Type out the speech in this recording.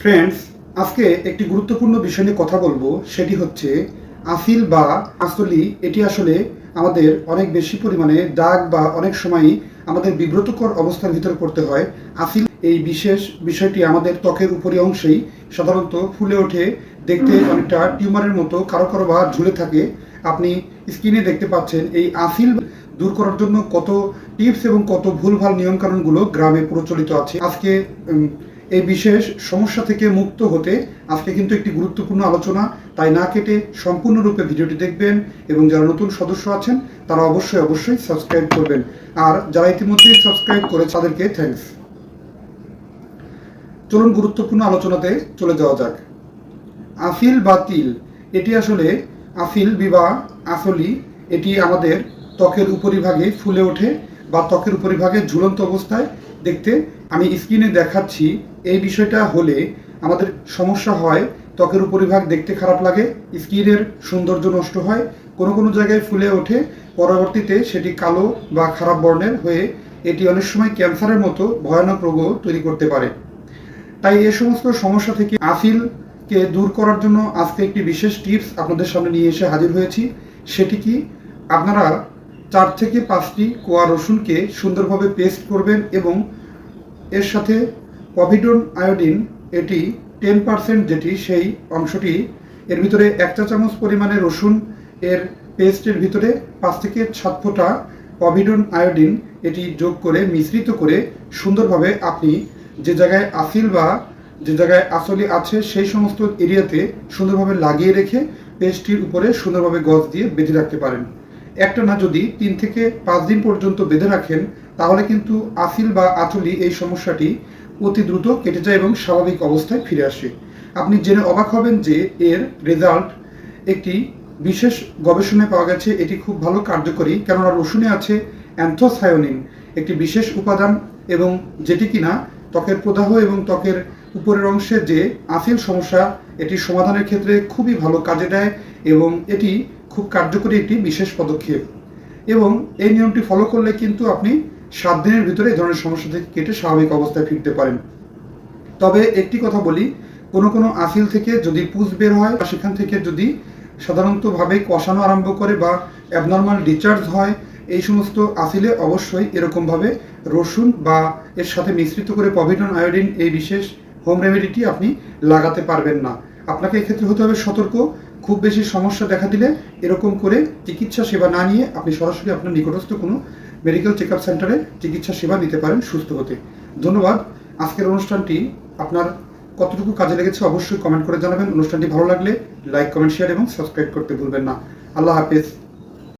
Friends আজকে একটি গুরুত্বপূর্ণ বিষয় নিয়ে কথা বলব, সেটি হচ্ছে আফিল বা আসলি এটি আসলে আমাদের অনেক বেশি পরিমাণে দাগ বা অনেক সময়ই আমাদের বিব্রতকর অবস্থার ভিতরে পড়তে হয়। আফিল এই বিশেষ বিষয়টি আমাদের ত্বকের উপরি অংশেই সাধারণত ফুলে ওঠে, দেখতে অনেকটা টিউমারের মতো, কারও কারও বা ঝুলে থাকে। আপনি স্ক্রিনে দেখতে পাচ্ছেন এই আফিল দূর করার জন্য কত টিপস এবং কত ভুলভাল নিয়মকানুনগুলো গ্রামে প্রচলিত আছে। আজকে এই বিশেষ সমস্যা থেকে মুক্ত হতে আজকে কিন্তু একটি গুরুত্বপূর্ণ আলোচনা। তাই না কেটে সম্পূর্ণরূপে ভিডিওটি দেখবেন এবং যারা নতুন সদস্য আছেন, তারা অবশ্যই অবশ্যই সাবস্ক্রাইব করবেন। আর যারা ইতিমধ্যে সাবস্ক্রাইব করে তাদেরকে থ্যাঙ্কস চলুন গুরুত্বপূর্ণ আলোচনাতে চলে যাওয়া যাক। আফিল বা তিল এটি আসলে আফিল বিবা আসলি এটি আমাদের ত্বকের উপরিভাগে ফুলে ওঠে। বা ত্বকের উপরিভাগে ঝুলন্ত অবস্থায় দেখতে আমি স্ক্রিনে দেখাচ্ছি। এই বিষয়টা হলে আমাদের সমস্যা হয়, ত্বকের উপরিভাগ দেখতে খারাপ লাগে, স্কিনের সৌন্দর্য নষ্ট হয়, কোনো কোনো জায়গায় ফুলে ওঠে, পরবর্তীতে সেটি কালো বা খারাপ বর্ণের হয়ে এটি অনেক সময় ক্যান্সারের মতো ভয়ানক রোগও তৈরি করতে পারে। তাই এ সমস্ত সমস্যা থেকে আফিলকে দূর করার জন্য আজকে একটি বিশেষ টিপস আপনাদের সামনে নিয়ে এসে হাজির হয়েছি। সেটি কি? আপনারা চার থেকে পাঁচটি কোয়া রসুনকে সুন্দরভাবে পেস্ট করবেন এবং এর সাথে পভিডন আয়োডিন, এটি টেন পার্সেন্ট যেটি সেই অংশটি, এর ভিতরে এক চা চামচ পরিমাণে রসুন, এর পেস্টের ভিতরে পাঁচ থেকে সাত ফোঁটা পভিডন আয়োডিন, এটি যোগ করে, মিশ্রিত করে সুন্দরভাবে আপনি যে জায়গায় আসিল বা যে জায়গায় আসলে আছে সেই সমস্ত এরিয়াতে সুন্দরভাবে লাগিয়ে রেখে পেস্টটির উপরে সুন্দরভাবে গজ দিয়ে বেঁধে রাখতে পারেন। একটা না যদি তিন থেকে পাঁচ দিন পর্যন্ত বেঁধে রাখেন, তাহলে কিন্তু আফিল বা আচলি এই সমস্যাটি অতি দ্রুত কেটে যায় এবং স্বাভাবিক অবস্থায় ফিরে আসে। আপনি জেনে অবাক হবেন যে এর রেজাল্ট একটি বিশেষ গবেষণায় পাওয়া গেছে, এটি খুব ভালো কার্যকরী, কেননা রসুনে আছে অ্যান্থোসায়োনিন, একটি বিশেষ উপাদান এবং যেটি কিনা ত্বকের প্রদাহ এবং ত্বকের উপরের অংশে যে আফিল সমস্যা এটি সমাধানের ক্ষেত্রে খুবই ভালো কাজে দেয় এবং এটি খুব কার্যকরী একটি বিশেষ পদক্ষেপ। এবং এই নিয়মটি ফলো করলে কিন্তু আপনি সাত দিনের ভিতরে এই ধরনের সমস্যা থেকে কেটে স্বাভাবিক অবস্থায় ফিরতে পারেন। তবে একটি কথা বলি, কোনো কোনো আসিল থেকে যদি পুজ বের হয়, বা সেখান থেকে যদি সাধারণতভাবে কষানো আরম্ভ করে বা অ্যাবনর্মাল ডিচার্জ হয়, এই সমস্ত আসিলে অবশ্যই এরকমভাবে রসুন বা এর সাথে মিশ্রিত করে পভিডন আয়োডিন এই বিশেষ হোম রেমেডিটি আপনি লাগাতে পারবেন না। আপনাকে এক্ষেত্রে হতে হবে সতর্ক খুব বেশি সমস্যা দেখা দিলে এরকম করে চিকিৎসা সেবা না নিয়ে আপনি সরাসরি আপনার নিকটস্থ কোনো মেডিকেল চেক সেন্টারে চিকিৎসা সেবা নিতে পারেন সুস্থ হতে। ধন্যবাদ। আজকের অনুষ্ঠানটি আপনার কতটুকু কাজে লেগেছে অবশ্যই কমেন্ট করে জানাবেন। অনুষ্ঠানটি ভালো লাগলে লাইক কমেন্ট শেয়ার এবং সাবস্ক্রাইব করতে ভুলবেন না। আল্লাহ হাফেজ।